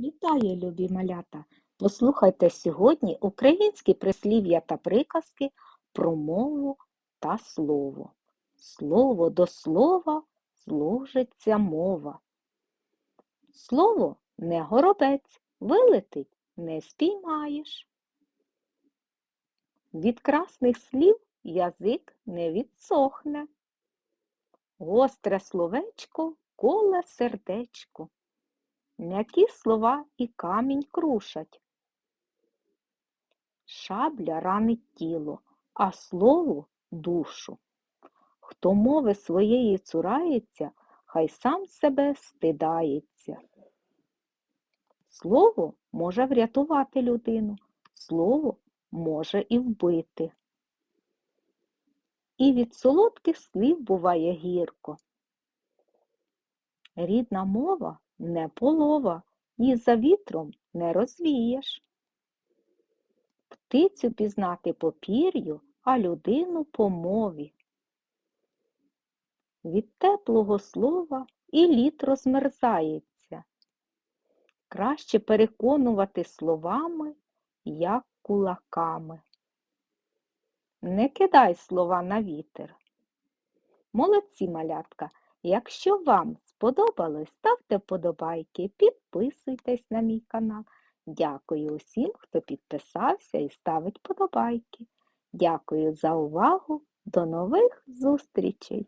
Вітаю, любі малята! Послухайте сьогодні українські прислів'я та приказки про мову та слово. Слово до слова зложиться мова. Слово не горобець, вилетить не спіймаєш. Від красних слів язик не відсохне. Гостре словечко коле сердечко. М'які слова і камінь крушать. Шабля ранить тіло, а слово душу. Хто мови своєї цурається, хай сам себе стидається. Слово може врятувати людину, слово може і вбити. І від солодких слів буває гірко. Рідна мова не полова, її за вітром не розвієш. Птицю пізнати по пір'ю, а людину по мові. Від теплого слова і лід розмерзається. Краще переконувати словами, як кулаками. Не кидай слова на вітер. Молодці, малятка! Якщо вам сподобалось, ставте вподобайки, підписуйтесь на мій канал. Дякую усім, хто підписався і ставить вподобайки. Дякую за увагу. До нових зустрічей!